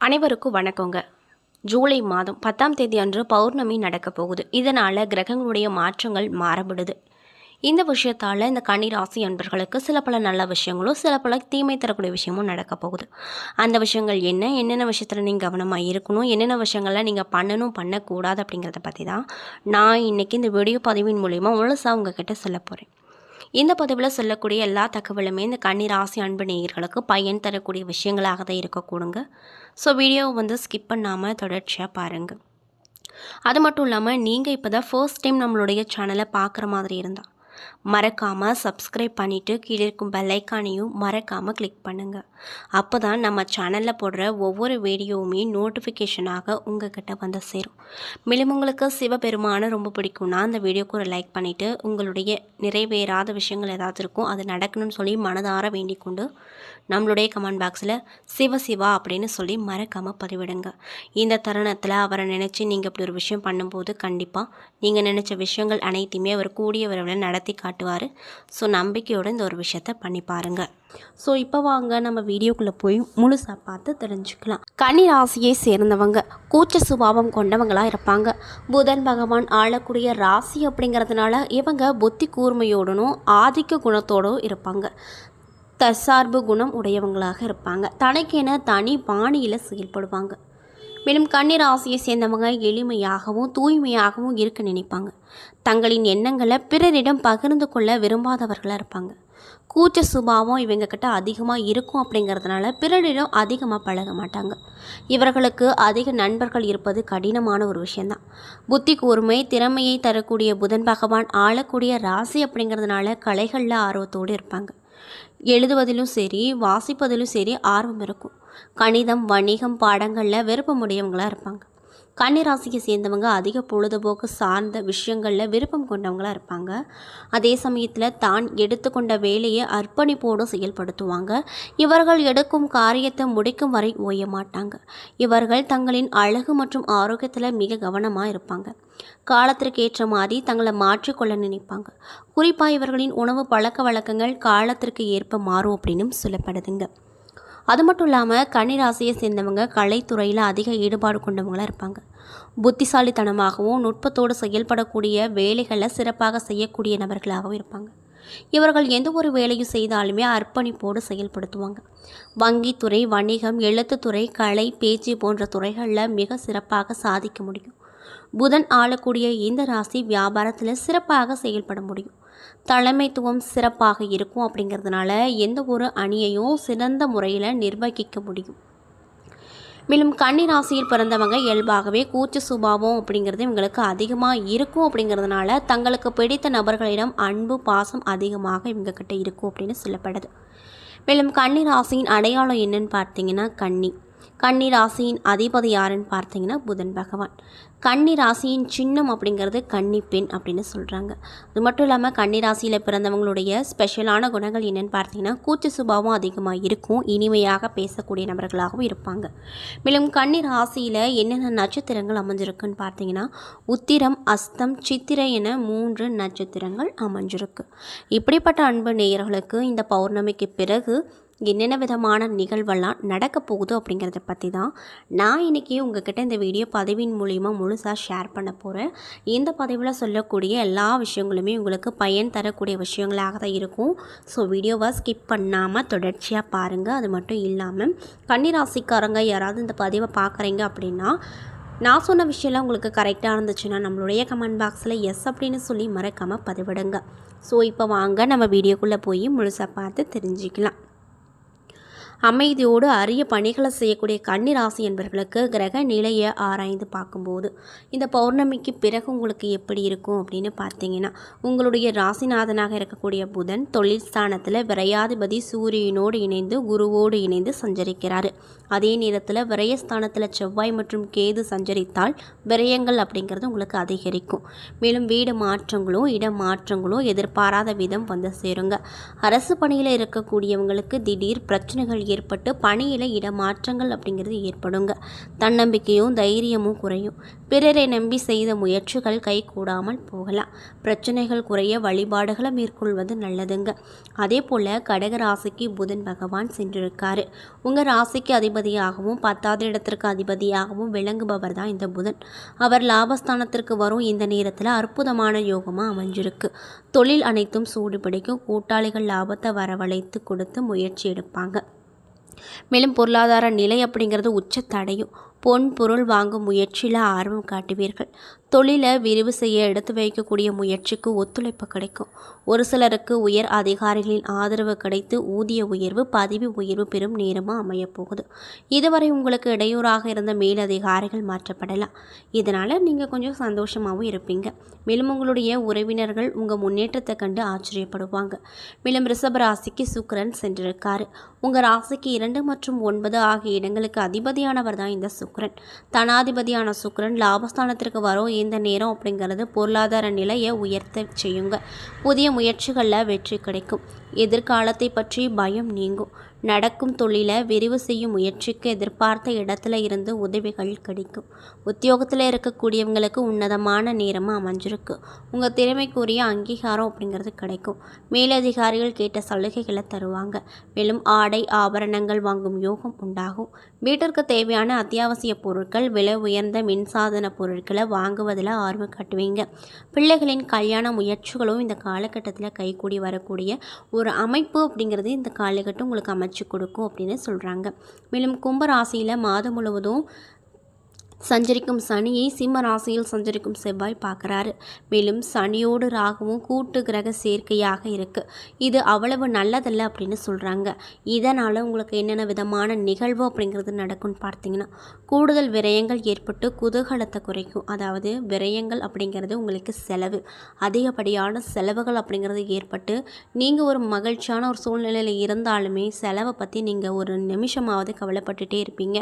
அனைவருக்கும் வணக்கங்க. ஜூலை மாதம் பத்தாம் தேதி அன்று பௌர்ணமி நடக்க போகுது. இதனால் கிரகங்களுடைய மாற்றங்கள் மாறப்படுது. இந்த விஷயத்தால் இந்த கன்னி ராசி அன்பர்களுக்கு சில பல நல்ல விஷயங்களும் சில பல தீமை தரக்கூடிய விஷயமும் நடக்க போகுது. அந்த விஷயங்கள் என்ன? என்னென்ன விஷயத்தில் நீங்கள் கவனமாக இருக்கணும்? என்னென்ன விஷயங்கள்லாம் நீங்கள் பண்ணணும் பண்ணக்கூடாது அப்படிங்கிறத பற்றி தான் நான் இன்றைக்கி இந்த வீடியோ பதிவின் மூலிமா முழுசாக உங்ககிட்ட சொல்ல போகிறேன் இந்த பதிவில் சொல்லக்கூடிய எல்லா தகவலுமே இந்த கண்ணீர் ராசி அன்பு நேயர்களுக்கு பயன் தரக்கூடிய விஷயங்களாக தான் இருக்கக்கூடுங்க ஸோ வீடியோவை வந்து ஸ்கிப் பண்ணாமல் தொடர்ச்சியாக பாருங்கள் அது மட்டும் இல்லாமல் நீங்கள் இப்போ தான் ஃபர்ஸ்ட் டைம் நம்மளுடைய சேனலை பார்க்குற மாதிரி இருந்தால் மறக்காமல் சப்ஸ்கிரைப் பண்ணிவிட்டு கீழே இருக்கும் பெல்லைக்கானையும் மறக்காமல் கிளிக் பண்ணுங்கள் அப்போ தான் நம்ம சேனலில் போடுற ஒவ்வொரு வீடியோவுமே நோட்டிஃபிகேஷனாக உங்ககிட்ட வந்து சேரும். மேலும் உங்களுக்கு சிவபெருமானை ரொம்ப பிடிக்கும்னா அந்த வீடியோக்கு ஒரு லைக் பண்ணிவிட்டு உங்களுடைய நிறைவேறாத விஷயங்கள் ஏதாவது இருக்கும் அது நடக்கணும்னு சொல்லி மனதார வேண்டிக் கொண்டு நம்மளுடைய கமெண்ட் பாக்ஸில் சிவ சிவா அப்படின்னு சொல்லி மறக்காமல் பதிவிடுங்க. இந்த தருணத்தில் அவரை நினச்சி நீங்கள் இப்படி ஒரு விஷயம் பண்ணும்போது கண்டிப்பாக நீங்கள் நினச்ச விஷயங்கள் அனைத்தையுமே அவர் கூடிய விரைவில் நடத்தி காட்டுவார். ஸோ நம்பிக்கையோடு இந்த ஒரு விஷயத்த பண்ணி பாருங்கள் ஸோ இப்போ வாங்க நம்ம வீடியோக்குள்ளே போய் முழுசாக பார்த்து தெரிஞ்சுக்கலாம். கன்னி ராசியை சேர்ந்தவங்க கூச்ச சுபாவம் கொண்டவங்களாக இருப்பாங்க. புதன் பகவான் ஆளக்கூடிய ராசி அப்படிங்கிறதுனால இவங்க புத்தி கூர்மையோடனும் ஆதிக்க குணத்தோடும் இருப்பாங்க. தற்சார்பு குணம் உடையவங்களாக இருப்பாங்க. தனக்கென தனி பாணியில் செயல்படுவாங்க. மேலும் கன்னிராசியை சேர்ந்தவங்க எளிமையாகவும் தூய்மையாகவும் இருக்க நினைப்பாங்க. தங்களின் எண்ணங்களை பிறரிடம் பகிர்ந்து கொள்ள விரும்பாதவர்களாக இருப்பாங்க. கூச்ச சுபாவம் இவங்க கிட்ட அதிகமாக இருக்கும் அப்படிங்கிறதுனால பிறரிடம் அதிகமாக பழக மாட்டாங்க. இவர்களுக்கு அதிக நண்பர்கள் இருப்பது கடினமான ஒரு விஷயந்தான் புத்தி கூர்மை திறமையை தரக்கூடிய புதன் பகவான் ஆளக்கூடிய ராசி அப்படிங்கிறதுனால கலைகளில் ஆர்வத்தோடு இருப்பாங்க. எழுதுவதிலும் சரி வாசிப்பதிலும் சரி ஆர்வம் இருக்கும். கணிதம் வணிகம் பாடங்களில் விருப்பமுடையவங்களாக இருப்பாங்க. கன்னிராசியை சேர்ந்தவங்க அதிக பொழுதுபோக்கு சார்ந்த விஷயங்களில் விருப்பம் கொண்டவங்களாக இருப்பாங்க. அதே சமயத்தில் தான் எடுத்துக்கொண்ட வேலையை அர்ப்பணிப்போடு செயல்படுத்துவாங்க. இவர்கள் எடுக்கும் காரியத்தை முடிக்கும் வரை ஓய மாட்டாங்க. இவர்கள் தங்களின் அழகு மற்றும் ஆரோக்கியத்தில் மிக கவனமாக இருப்பாங்க. காலத்திற்கு ஏற்ற மாதிரி தங்களை மாற்றிக்கொள்ள நினைப்பாங்க. குறிப்பாக இவர்களின் உணவு பழக்க வழக்கங்கள் காலத்திற்கு ஏற்ப மாறும் அப்படின்னும் சொல்லப்படுதுங்க. அது மட்டும் இல்லாமல் கன்னிராசியை சேர்ந்தவங்க கலைத்துறையில் அதிக ஈடுபாடு கொண்டவங்களாக இருப்பாங்க. புத்திசாலித்தனமாகவும் நுட்பத்தோடு செயல்படக்கூடிய வேலைகளை சிறப்பாக செய்யக்கூடிய நபர்களாகவும் இருப்பாங்க. இவர்கள் எந்த ஒரு வேலையும் செய்தாலுமே அர்ப்பணிப்போடு செயல்படுத்துவாங்க. வங்கித்துறை வணிகம் எழுத்துத்துறை கலை பேச்சு போன்ற துறைகளில் மிக சிறப்பாக சாதிக்க முடியும். புதன் ஆளக்கூடிய இந்த ராசி வியாபாரத்தில் சிறப்பாக செயல்பட முடியும். தலைமைத்துவம் சிறப்பாக இருக்கும் அப்படிங்கிறதுனால எந்த ஒரு அணியையும் சிறந்த முறையில் நிர்வகிக்க முடியும். மேலும் கன்னி ராசியில் பிறந்தவங்க இயல்பாகவே கூச்ச சுபாவம் அப்படிங்கிறது இவங்களுக்கு அதிகமாக இருக்கும் அப்படிங்கிறதுனால தங்களுக்கு பிடித்த நபர்களிடம் அன்பு பாசம் அதிகமாக இவங்கக்கிட்ட இருக்கும் அப்படின்னு சொல்லப்படுது. மேலும் கன்னி ராசியின் அடையாளம் என்னன்னு பார்த்தீங்கன்னா கன்னி. கன்னி ராசியின் அதிபதி யாருன்னு பார்த்தீங்கன்னா புதன் பகவான். கன்னி ராசியின் சின்னம் அப்படிங்கிறது கன்னி பெண் அப்படின்னு சொல்கிறாங்க அது மட்டும் இல்லாமல் கன்னி ராசியில் பிறந்தவங்களுடைய ஸ்பெஷலான குணங்கள் என்னென்னு பார்த்தீங்கன்னா கூச்ச சுபாவம் அதிகமாக இருக்கும். இனிமையாக பேசக்கூடிய நபர்களாகவும் இருப்பாங்க. மேலும் கன்னி ராசியில் என்னென்ன நட்சத்திரங்கள் அமைஞ்சிருக்குன்னு பார்த்தீங்கன்னா உத்திரம் அஸ்தம் சித்திரை என மூன்று நட்சத்திரங்கள் அமைஞ்சிருக்கு. இப்படிப்பட்ட அன்பு நேயர்களுக்கு இந்த பௌர்ணமிக்கு பிறகு என்னென்ன விதமான நிகழ்வெல்லாம் நடக்க போகுது அப்படிங்கிறத பற்றி தான் நான் இன்றைக்கி உங்ககிட்ட இந்த வீடியோ பதிவின் மூலிமா முழுசாக ஷேர் பண்ண போகிறேன் இந்த பதிவில் சொல்லக்கூடிய எல்லா விஷயங்களுமே உங்களுக்கு பயன் தரக்கூடிய விஷயங்களாக தான் இருக்கும். ஸோ வீடியோவை ஸ்கிப் பண்ணாமல் தொடர்ச்சியாக பாருங்கள் அது மட்டும் இல்லாமல் கன்னிராசிக்காரங்க யாராவது இந்த பதிவை பார்க்குறீங்க அப்படின்னா நான் சொன்ன விஷயம்லாம் உங்களுக்கு கரெக்டாக இருந்துச்சுன்னா நம்மளுடைய கமெண்ட் பாக்ஸில் எஸ் அப்படின்னு சொல்லி மறக்காமல் பதிவிடுங்க. ஸோ இப்போ வாங்க. நம்ம வீடியோக்குள்ளே போய் முழுசாக பார்த்து தெரிஞ்சுக்கலாம். அமைதியோடு அரிய பணிகளை செய்யக்கூடிய கன்னி ராசி என்பவர்களுக்கு கிரக நிலையை ஆராய்ந்து பார்க்கும்போது இந்த பௌர்ணமிக்கு பிறகு உங்களுக்கு எப்படி இருக்கும் அப்படின்னு பார்த்தீங்கன்னா உங்களுடைய ராசிநாதனாக இருக்கக்கூடிய புதன் தொழில் ஸ்தானத்தில் விரையாதிபதி சூரியனோடு இணைந்து குருவோடு இணைந்து சஞ்சரிக்கிறார். அதே நேரத்தில் விரயஸ்தானத்தில் செவ்வாய் மற்றும் கேது சஞ்சரித்தால் விரயங்கள் அப்படிங்கிறது உங்களுக்கு அதிகரிக்கும். மேலும் வீடு மாற்றங்களோ இட மாற்றங்களோ எதிர்பாராத விதம் வந்து சேருங்க. அரசு பணியில் இருக்கக்கூடியவங்களுக்கு திடீர் பிரச்சனைகள் ஏற்பட்டு பணியில் இடமாற்றங்கள் அப்படிங்கிறது ஏற்படுங்க. தன்னம்பிக்கையும் தைரியமும் குறையும். பிறரை நம்பி செய்த முயற்சிகள் கைகூடாமல் போகலாம். பிரச்சனைகள் குறைய வழிபாடுகளை மேற்கொள்வது நல்லதுங்க. அதே போல் கடக ராசிக்கு புதன் பகவான் சென்றிருக்காரு. உங்கள் ராசிக்கு அதிபதியாகவும் பத்தாவது இடத்திற்கு அதிபதியாகவும் விளங்குபவர் தான் இந்த புதன். அவர் லாபஸ்தானத்திற்கு வரும் இந்த நேரத்தில் அற்புதமான யோகமாக அமைஞ்சிருக்கு. தொழில் அனைத்தும் சூடுபிடிக்கும். கூட்டாளிகள் லாபத்தை வரவழைத்து கொடுத்து முயற்சி எடுப்பாங்க. மேலும் பொருளாதார நிலை அப்படிங்கிறது உச்சத்தடையும். பொன் பொருள் வாங்கும் முயற்சியில் ஆர்வம் காட்டுவீர்கள். தொழிலை விரிவு செய்ய எடுத்து வைக்கக்கூடிய முயற்சிக்கு ஒத்துழைப்பு கிடைக்கும். ஒரு சிலருக்கு உயர் அதிகாரிகளின் ஆதரவு கிடைத்து ஊதிய உயர்வு பதவி உயர்வு பெறும் நேரமாக அமையப்போகுது. இதுவரை உங்களுக்கு இடையூறாக இருந்த மேலதிகாரிகள் மாற்றப்படலாம். இதனால் நீங்கள் கொஞ்சம் சந்தோஷமாகவும் இருப்பீங்க. மேலும் உங்களுடைய உறவினர்கள் உங்கள் முன்னேற்றத்தை கண்டு ஆச்சரியப்படுவாங்க. மேலும் ரிஷப ராசிக்கு சுக்கரன் சென்றிருக்காரு. உங்கள் ராசிக்கு இரண்டு மற்றும் ஒன்பது ஆகிய இடங்களுக்கு அதிபதியானவர் தான் இந்த சுக்கரன். தனாதிபதியான சுக்கரன் லாபஸ்தானத்திற்கு வரோ இந்த நேரம் அப்படிங்கிறது பொருளாதார நிலையை உயர்த்த செய்யுங்க. புதிய முயற்சிகளில் வெற்றி கிடைக்கும். எதிர்காலத்தை பற்றி பயம் நீங்கும். நடக்கும் தொழிலை விரிவு செய்யும் முயற்சிக்கு எதிர்பார்த்த இடத்துல இருந்து உதவிகள் கிடைக்கும். உத்தியோகத்தில் இருக்கக்கூடியவங்களுக்கு உன்னதமான நேரமாக அமைஞ்சிருக்கு. உங்கள் திறமைக்குரிய அங்கீகாரம் அப்படிங்கிறது கிடைக்கும். மேலதிகாரிகள் கேட்ட சலுகைகளை தருவாங்க. மேலும் ஆடை ஆபரணங்கள் வாங்கும் யோகம் உண்டாகும். வீட்டிற்கு தேவையான அத்தியாவசிய பொருட்கள் விலை உயர்ந்த மின்சாதன பொருட்களை வாங்குவதில் ஆர்வம் காட்டுவீங்க. பிள்ளைகளின் கல்யாண முயற்சிகளும் இந்த காலகட்டத்தில் கைகூடி வரக்கூடிய ஒரு அமைப்பு அப்படிங்கிறது இந்த காலகட்டம் உங்களுக்கு அமைச்சு கொடுக்கும் அப்படின்னு சொல்கிறாங்க மேலும் கும்பராசியில் மாதம் முழுவதும் சஞ்சரிக்கும் சனியை சிம்ம ராசியில் சஞ்சரிக்கும் செவ்வாய் பார்க்குறாரு. மேலும் சனியோடு ராகவும் கூட்டு கிரக சேர்க்கையாக இருக்குது இது அவ்வளவு நல்லதல்ல அப்படின்னு சொல்கிறாங்க இதனால் உங்களுக்கு என்னென்ன விதமான நிகழ்வு அப்படிங்கிறது நடக்கும்னு பார்த்தீங்கன்னா கூடுதல் விரயங்கள் ஏற்பட்டு குதூகலத்தை குறைக்கும். அதாவது விரயங்கள் அப்படிங்கிறது உங்களுக்கு செலவு. அதிகப்படியான செலவுகள் அப்படிங்கிறது ஏற்பட்டு நீங்கள் ஒரு மகிழ்ச்சியான ஒரு சூழ்நிலையில் இருந்தாலுமே செலவை பற்றி நீங்கள் ஒரு நிமிஷமாவது கவலைப்பட்டுட்டே இருப்பீங்க.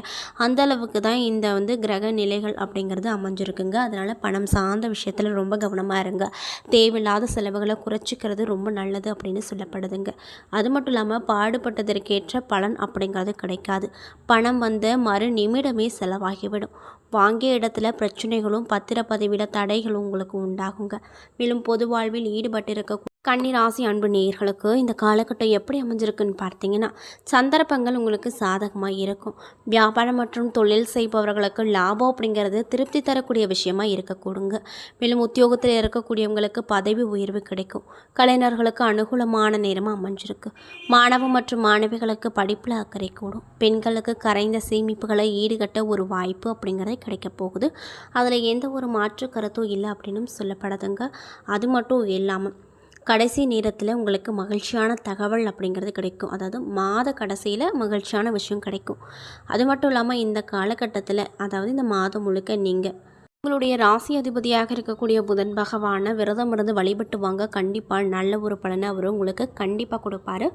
அந்த அளவுக்கு தான் இந்த வந்து கிரக நிலைகள் அப்படிங்கிறது அமைஞ்சிருக்குங்க. அதனால் பணம் சார்ந்த விஷயத்தில் ரொம்ப கவனமாக இருங்க. தேவையில்லாத செலவுகளை குறைச்சிக்கிறது ரொம்ப நல்லது அப்படின்னு சொல்லப்படுதுங்க. அது மட்டும் இல்லாமல் பாடுபட்டதற்கேற்ற பலன் அப்படிங்கிறது கிடைக்காது. பணம் வந்த மறு நிமிடமே செலவாகிவிடும். வாங்கிய இடத்துல பிரச்சனைகளும் பத்திரப்பதிவில் தடைகளும் உங்களுக்கு உண்டாகுங்க. மேலும் பொது வாழ்வில் ஈடுபட்டிருக்க கன்னிராசி அன்பு நேயர்களுக்கு இந்த காலகட்டம் எப்படி அமைஞ்சிருக்குன்னு பார்த்தீங்கன்னா சந்தர்ப்பங்கள் உங்களுக்கு சாதகமாக இருக்கும். வியாபாரம் மற்றும் தொழில் செய்பவர்களுக்கு லாபம் அப்படிங்கிறது திருப்தி தரக்கூடிய விஷயமா இருக்கக்கூடுங்க. மேலும் உத்தியோகத்தில் இருக்கக்கூடியவங்களுக்கு பதவி உயர்வு கிடைக்கும். கலைஞர்களுக்கு அனுகூலமான நேரமாக அமைஞ்சிருக்கு. மாணவ மற்றும் மாணவிகளுக்கு படிப்பில் அக்கறை கூடும். பெண்களுக்கு கரைந்த சேமிப்புகளை ஈடுகட்ட ஒரு வாய்ப்பு அப்படிங்கிறது கிடைக்க போகுது. அதில் எந்த ஒரு மாற்று கருத்தும் இல்லை அப்படின்னு சொல்லப்படுதுங்க. அது மட்டும் இல்லாமல் கடைசி நேரத்தில் உங்களுக்கு மகிழ்ச்சியான தகவல் அப்படிங்கிறது கிடைக்கும். அதாவது மாத கடைசியில் மகிழ்ச்சியான விஷயம் கிடைக்கும். அது மட்டும் இல்லாமல் இந்த காலகட்டத்தில் அதாவது இந்த மாதம் முழுக்க நீங்கள் உங்களுடைய ராசி அதிபதியாக இருக்கக்கூடிய புதன் பகவானை விரதம் இருந்து வழிபட்டு வாங்க. கண்டிப்பாக நல்ல ஒரு பலனை அவர் உங்களுக்கு கண்டிப்பாக கொடுப்பாரு.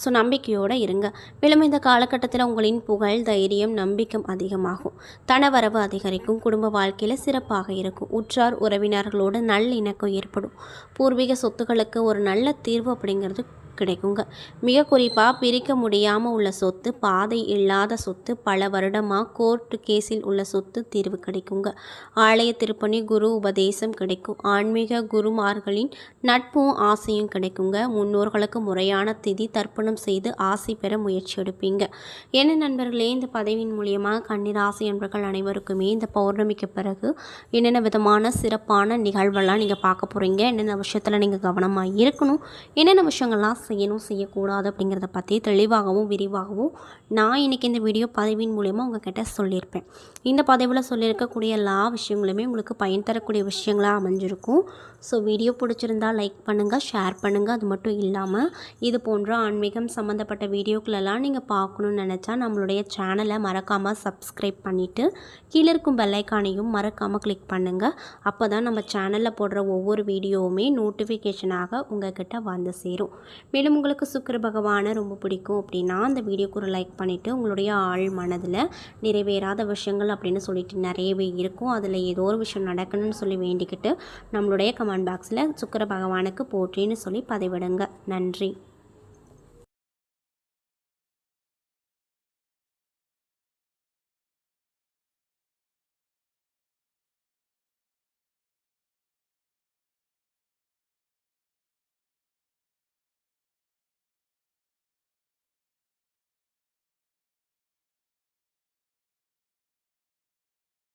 ஸோ நம்பிக்கையோடு இருங்க. மேலும் இந்த காலகட்டத்தில் உங்களின் புகழ் தைரியம் நம்பிக்கை அதிகமாகும். தனவரவு அதிகரிக்கும். குடும்ப வாழ்க்கையில் சிறப்பாக இருக்கும். உற்றார் உறவினர்களோடு நல்லிணக்கம் ஏற்படும். பூர்வீக சொத்துக்களுக்கு ஒரு நல்ல தீர்வு அப்படிங்கிறது கிடைக்குங்க. மிக குறிப்பாக பிரிக்க முடியாமல் உள்ள சொத்து பாதை இல்லாத சொத்து பல வருடமாக கோர்ட்டு கேஸில் உள்ள சொத்து தீர்வு கிடைக்குங்க. ஆலய திருப்பணி குரு உபதேசம் கிடைக்கும். ஆன்மீக குருமார்களின் நட்பும் ஆசையும் கிடைக்குங்க. முன்னோர்களுக்கு முறையான திதி தர்ப்பணம் செய்து ஆசை பெற முயற்சி எடுப்பீங்க. என்ன நண்பர்களே இந்த பதவியின் மூலியமாக கன்னிராசி என்பர்கள் அனைவருக்குமே இந்த பௌர்ணமிக்கு பிறகு என்னென்ன விதமான சிறப்பான நிகழ்வெல்லாம் நீங்கள் பார்க்க போகிறீங்க என்னென்ன விஷயத்தில் நீங்கள் கவனமாக இருக்கணும்? என்னென்ன விஷயங்கள்லாம் செய்யணும் செய்யக்கூடாது அப்படிங்கிறத பற்றி தெளிவாகவும் விரிவாகவும் நான் இன்றைக்கி இந்த வீடியோ பதிவின் மூலயமா உங்ககிட்ட சொல்லியிருப்பேன். இந்த பதிவில் சொல்லியிருக்கக்கூடிய எல்லா விஷயங்களுமே உங்களுக்கு பயன் தரக்கூடிய விஷயங்களாக அமைஞ்சிருக்கும். ஸோ வீடியோ பிடிச்சிருந்தால் லைக் பண்ணுங்கள் ஷேர் பண்ணுங்கள் அது மட்டும் இல்லாமல் இது போன்ற ஆன்மீகம் சம்மந்தப்பட்ட வீடியோக்களெல்லாம் நீங்கள் பார்க்கணுன்னு நினச்சா நம்மளுடைய சேனலை மறக்காமல் சப்ஸ்கிரைப் பண்ணிவிட்டு கீழே இருக்கும் பெல்லைக்கானையும் மறக்காமல் கிளிக் பண்ணுங்கள் அப்போ தான் நம்ம சேனலில் போடுற ஒவ்வொரு வீடியோவுமே நோட்டிஃபிகேஷனாக உங்கள் கிட்டே வந்து சேரும். மேலும் உங்களுக்கு சுக்கர பகவானை ரொம்ப பிடிக்கும் அப்படின்னா அந்த வீடியோக்கு ஒரு லைக் பண்ணிவிட்டு உங்களுடைய ஆள் மனதில் நிறைவேறாத விஷயங்கள் அப்படின்னு சொல்லிட்டு நிறையவே இருக்கும். அதில் ஏதோ ஒரு விஷயம் நடக்கணும்னு சொல்லி வேண்டிக்கிட்டு நம்மளுடைய கமெண்ட் பாக்ஸில் சுக்கர பகவானுக்கு போற்றின்னு சொல்லி பதிவிடுங்க. நன்றி.